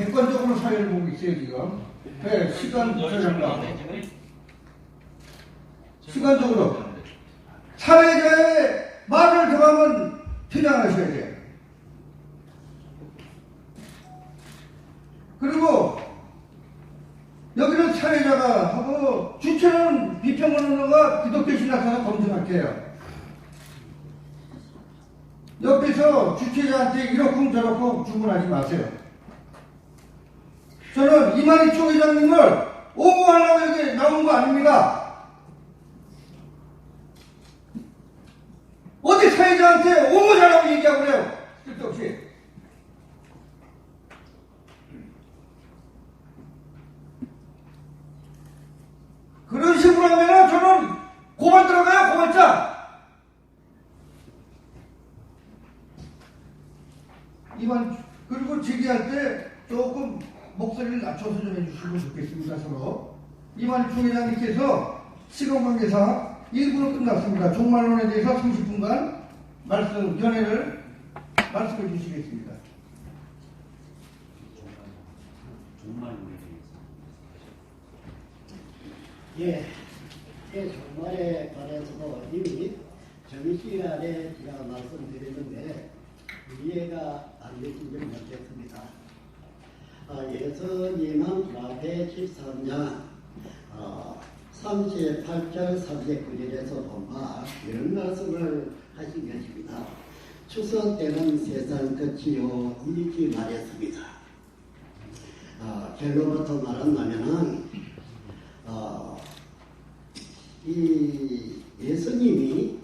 객관적으로 사회를 보고 있어요 지금. 네, 시간 저장과 시간적으로 사회자의 말을 정하면 퇴장하셔야 돼요. 그리고 여기는 사회자가 하고 주체는 비평원로가 기독교 신학사가 검증할게요. 옆에서 주최자한테 이렇쿵 저렇쿵 주문하지 마세요. 저는 이만희 총 회장님을 옹호하려고 여기 나온 거 아닙니다. 어디 사회자한테 옹호자라고 얘기하고 그래요. 쓸데없이. 그런 식으로 하면 저는 고만 들어가요, 고만장. 이만 그리고 제기할 때 조금 목소리를 낮춰서 좀 해주시면 좋겠습니다 서로. 이만 총회장님께서 시간 관계상 1부로 끝났습니다. 종말론에 대해서 30분간 말씀 견해를 말씀해 주시겠습니다. 예, 예, 정말에 관해서도 이미 정시간에 제가 말씀드렸는데 이해가 안 되신 점 없겠습니다. 아, 예수님은 마태 13장 어, 38절 39절에서 보면 이런 말씀을 하신 것입니다. 추석 때는 세상 끝이요 일찍 말했습니다. 아, 결론부터 말한다면은 어, 이 예수님이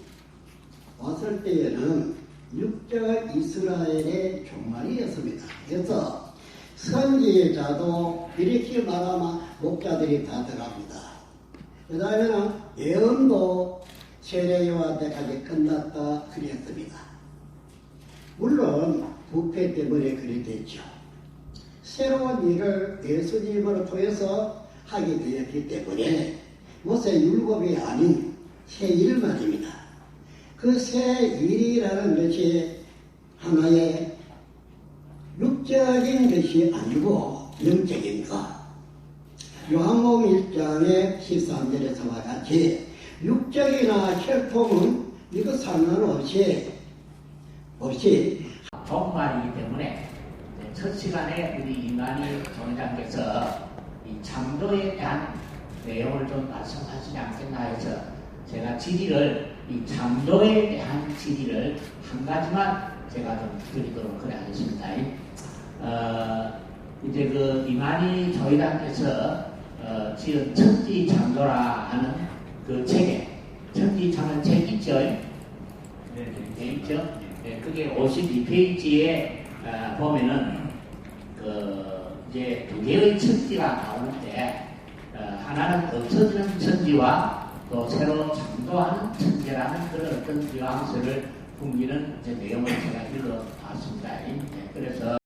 왔을 때에는 육적 이스라엘의 종말이었습니다. 그래서 선지자도 이렇게 말하면 목자들이 다 들어갑니다. 그 다음에는 예언도 세례요한 때까지 끝났다 그랬습니다. 물론 부패 때문에 그리 됐죠. 새로운 일을 예수님을 통해서 하게 되었기 때문에 모세 율법이 아닌 새 일 말입니다. 그 새 일이라는 것이 하나의 육적인 것이 아니고 영적인 것. 요한복음 1장의 13절에서와 같이 육적이나 혈통은 이거 상관없이 없이 종말이기 때문에 첫 시간에 우리 이만희 총장께서 이 창조에 대한 내용을 좀 말씀하시지 않겠나 해서 제가 질의를 이 창조에 대한 질의를 한 가지만 제가 좀 드리도록 그래 하겠습니다. 어, 이제 그 이만희 조이장께서 어, 지은 천지 창조라 하는 그 책에 천지 창은 책 있죠? 네, 있죠? 네, 그게 52페이지에 아, 보면은 그 이제 두 개의 천지가 나오는데 어, 하나는 없어지는 천지와 또 새로 창조하는 천지라는 그런 어떤 뉘앙스를 풍기는 이제 내용을 제가 읽어봤습니다. 네, 그래서